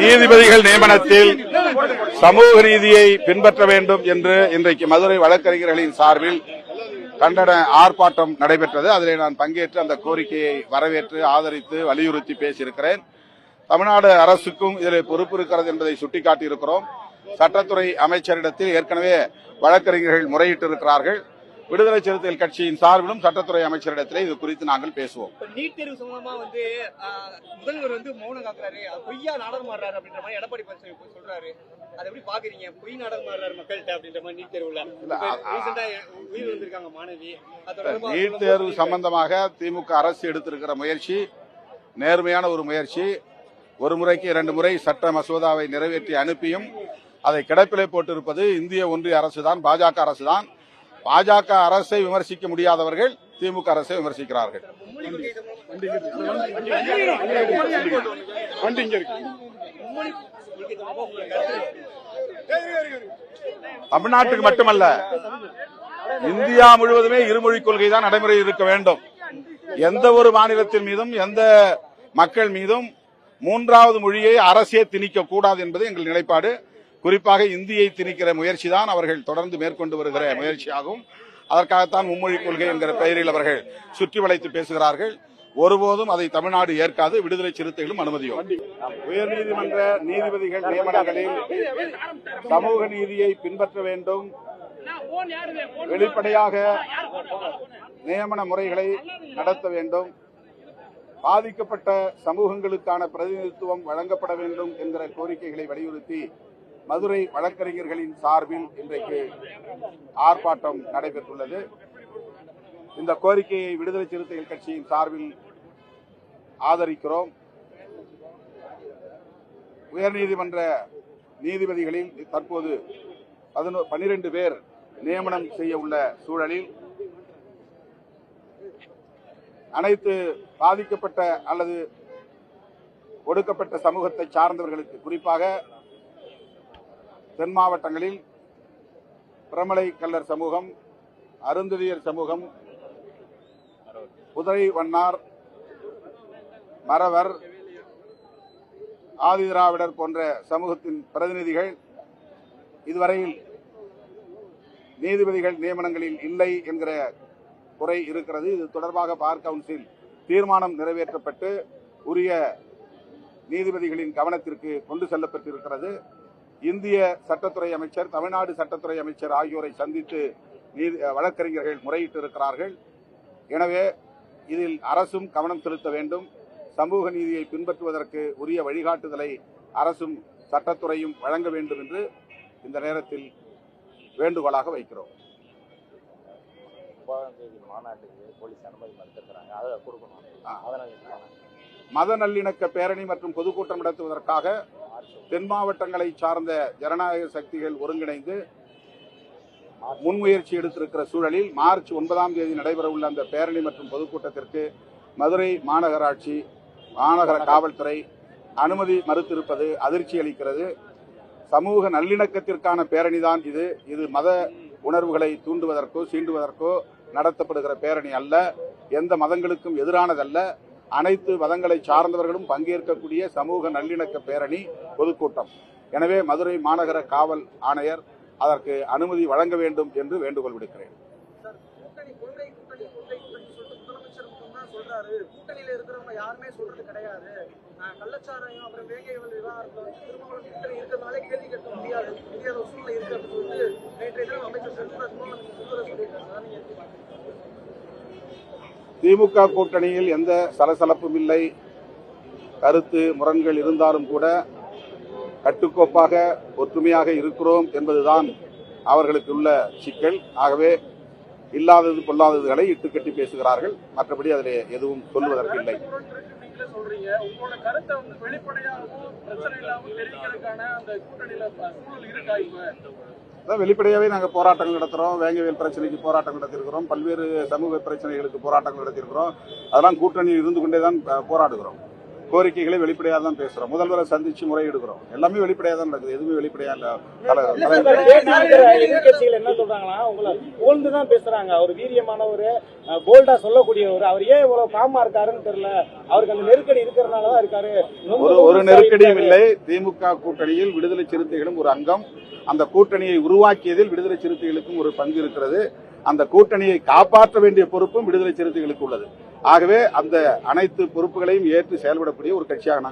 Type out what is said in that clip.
நீதிபதிகள் நியமனத்தில் சமூக நீதியை பின்பற்ற வேண்டும் என்று இன்றைக்கு மதுரை வழக்கறிஞர்களின் சார்பில் கண்டன ஆர்ப்பாட்டம் நடைபெற்றது. அதிலே நான் பங்கேற்று அந்த கோரிக்கையை வரவேற்று ஆதரித்து வலியுறுத்தி பேசியிருக்கிறேன். தமிழ்நாடு அரசுக்கும் இதில் பொறுப்பு இருக்கிறது என்பதை சுட்டிக்காட்டியிருக்கிறோம். சட்டத்துறை அமைச்சரிடத்தில் ஏற்கனவே வழக்கறிஞர்கள் முறையிட்டு இருக்கிறார்கள் விடுதலை சிறுத்தைகள் கட்சியின் சார்பிலும் சட்டத்துறை அமைச்சரிடத்தில் இது குறித்து நாங்கள் பேசுவோம். நீட் தேர்வு சம்பந்தமா வந்து முதல்வர் வந்து மௌனம் காக்குறாரு. பொய்யா நாடகம் ஆடுறாரு அப்படின்ற மாதிரி எடப்பாடி பழனிசாமி சொல்றாரு. அதை எப்படி பாக்குறீங்க? பொய் நாடகம் ஆடுறாரு மக்கள்கிட்ட அப்படின்ற மாதிரி நீட் தேர்வுல. உயிர் வந்திருக்காங்க மாணவி. நீட் தேர்வு சம்பந்தமாக திமுக அரசு எடுத்திருக்கிற முயற்சி நேர்மையான ஒரு முயற்சி. ஒரு முறைக்கு இரண்டு முறை சட்ட மசோதாவை நிறைவேற்றி அனுப்பியும் அதை கிடப்பிலே போட்டிருப்பது இந்திய ஒன்றிய அரசுதான் பாஜக அரசுதான். பாஜக அரசை விமர்சிக்க முடியாதவர்கள் திமுக அரசை விமர்சிக்கிறார்கள். தமிழ்நாட்டுக்கு மட்டுமல்ல இந்தியா முழுவதுமே இருமொழி கொள்கை தான் நடைமுறையில் இருக்க வேண்டும். எந்த ஒரு மாநிலத்தின் மீதும் எந்த மக்கள் மீதும் மூன்றாவது மொழியை அரசே திணிக்க கூடாது என்பது எங்கள் நிலைப்பாடு. குறிப்பாக இந்தியை திணிக்கிற முயற்சி தான் அவர்கள் தொடர்ந்து மேற்கொண்டு வருகிற முயற்சியாகும். அதற்காகத்தான் மும்மொழி கொள்கை என்கிற பெயரில் அவர்கள் சுற்றி வளைத்து பேசுகிறார்கள். ஒருபோதும் அதை தமிழ்நாடு ஏற்காது. விடுதலை சிறுத்தைகளும் அனுமதியும். உயர்நீதிமன்ற நீதிபதிகள் நியமனங்களில் சமூக நீதியை பின்பற்ற வேண்டும். வெளிப்படையாக நியமன முறைகளை நடத்த வேண்டும். பாதிக்கப்பட்ட சமூகங்களுக்கான பிரதிநிதித்துவம் வழங்கப்பட வேண்டும் என்கிற கோரிக்கைகளை வலியுறுத்தி மதுரை வழக்கறிஞர்களின் சார்பில் இன்றைக்கு ஆர்ப்பாட்டம் நடைபெற்றுள்ளது. இந்த கோரிக்கையை விடுதலை சிறுத்தைகள் கட்சியின் சார்பில் ஆதரிக்கிறோம். உயர்நீதிமன்ற நீதிபதிகளில் தற்போது பதினோ பேர் நியமனம் செய்ய உள்ள சூழலில் அனைத்து பாதிக்கப்பட்ட அல்லது ஒடுக்கப்பட்ட சமூகத்தை சார்ந்தவர்களுக்கு குறிப்பாக தென் மாவட்டங்களில் பிரமலை கல்லர் சமூகம் அருந்ததியர் சமூகம் குதிரை வண்ணார் மறவர் ஆதிதிராவிடர் போன்ற சமூகத்தின் பிரதிநிதிகள் இதுவரையில் நீதிபதிகள் நியமனங்களில் இல்லை என்கிற குறை இருக்கிறது. இது தொடர்பாக பார் கவுன்சில் தீர்மானம் நிறைவேற்றப்பட்டு உரிய நீதிபதிகளின் கவனத்திற்கு கொண்டு செல்லப்பட்டிருக்கிறது. இந்திய சட்டத்துறை அமைச்சர் தமிழ்நாடு சட்டத்துறை அமைச்சர் ஆகியோரை சந்தித்து நீதி வழக்கறிஞர்கள் முறையிட்டு இருக்கிறார்கள் எனவே இதில் அரசும் கவனம் செலுத்த வேண்டும். சமூக நீதியை பின்பற்றுவதற்கு உரிய வழிகாட்டுதலை அரசும் சட்டத்துறையும் வழங்க வேண்டும் என்று இந்த நேரத்தில் வேண்டுகோளாக வைக்கிறோம். மத நல்லிணக்க பேரணி மற்றும் பொதுக்கூட்டம் நடத்துவதற்காக தென் மாவட்டங்களை சார்ந்த ஜனநாயக சக்திகள் ஒருங்கிணைந்து முன்முயற்சி எடுத்திருக்கிற சூழலில் மார்ச் ஒன்பதாம் தேதி நடைபெறவுள்ள அந்த பேரணி மற்றும் பொதுக்கூட்டத்திற்கு மதுரை மாநகராட்சி மாநகர காவல்துறை அனுமதி மறுத்திருப்பது அதிர்ச்சி அளிக்கிறது. சமூக நல்லிணக்கத்திற்கான பேரணிதான் இது. இது மத உணர்வுகளை தூண்டுவதற்கோ சீண்டுவதற்கோ நடத்தப்படுகிற பேரணி அல்ல. எந்த மதங்களுக்கும் எதிரானதல்ல. அனைத்து மதங்களை சார்ந்தவர்களும் பங்கேற்கக்கூடிய சமூக நல்லிணக்க பேரணி பொதுக்கூட்டம். எனவே மதுரை மாநகர காவல் ஆணையர் அதற்கு அனுமதி வழங்க வேண்டும் என்று வேண்டுகோள் விடுக்கிறேன். சொல்றாரு. கூட்டணியில இருக்கிறவங்க யாருமே சொல்றது கிடையாது. கள்ளச்சாராயம் அப்புறம் விவகாரத்துல வந்து கூட்டணி இருக்கிறதுனால கேள்வி கேட்க முடியாது. முடியாத சூழ்நிலை இருக்கு அப்படின்னு சொல்லிட்டு நேற்றைய தினம் அமைச்சர் செல்வராஜ் மோகன் சொல்றதை சொல்லியிருக்காரு சார் நீங்க எப்படி பாக்குறீங்க? திமுக கூட்டணியில் எந்த சலசலப்பும் இல்லை. கருத்து முரண்கள் இருந்தாலும் கூட கட்டுக்கோப்பாக ஒற்றுமையாக இருக்கிறோம் என்பதுதான் அவர்களுக்கு உள்ள சிக்கல். ஆகவே இல்லாதது பொல்லாததுகளை இட்டுக்கட்டி பேசுகிறார்கள். மற்றபடி அதில் எதுவும் சொல்வதற்கு இல்லை. சொல்றீங்க. உங்களோட கருத்தை வந்து வெளிப்படையாகவும் பிரச்சனை இல்லாமல் தெரிவிக்கிறதுக்கான அந்த கூட்டணியில சூழல் இருக்கா இப்ப? அதான் வெளிப்படையாகவே நாங்கள் போராட்டங்கள் நடத்துகிறோம் வேங்கவேல் பிரச்சனைக்கு போராட்டம் நடத்தியிருக்கிறோம். பல்வேறு சமூக பிரச்சனைகளுக்கு போராட்டங்கள் நடத்தியிருக்கிறோம். அதெல்லாம் கூட்டணியில் இருந்து கொண்டே தான் போராடுகிறோம். கோரிக்கைகளை வெளிப்படையாக தான் பேசுறோம். முதல்வரை சந்திச்சு முறையிடுகிறோம். எல்லாமே வெளிப்படையாக தான் நடக்குது. எதுவுமே வெளிப்படையா இல்ல. என்ன சொல்றாங்கன்னா உங்களை புகழ்ந்து தான் பேசுறாங்க. அவர் வீரியமானவர் போல்டா சொல்லக்கூடியவர். அவர் ஏன் இவ்வளவு காமா இருக்காருன்னு தெரியல. அவருக்கு அந்த நெருக்கடி இருக்கிறதுனால தான் இருக்காரு ஒரு நெருக்கடியும். இல்லை. திமுக கூட்டணியில் விடுதலை சிறுத்தைகளும் ஒரு அங்கம். அந்த கூட்டணியை உருவாக்கியதில் விடுதலை சிறுத்தைகளுக்கும் ஒரு பங்கு இருக்கிறது. அந்த கூட்டணியை காப்பாற்ற வேண்டிய பொறுப்பும் விடுதலை சிறுத்தைகளுக்கு உள்ளது. ஆகவே அந்த அனைத்து பொறுப்புகளையும் ஏற்று செயல்படக்கூடிய ஒரு கட்சியாக நாங்கள்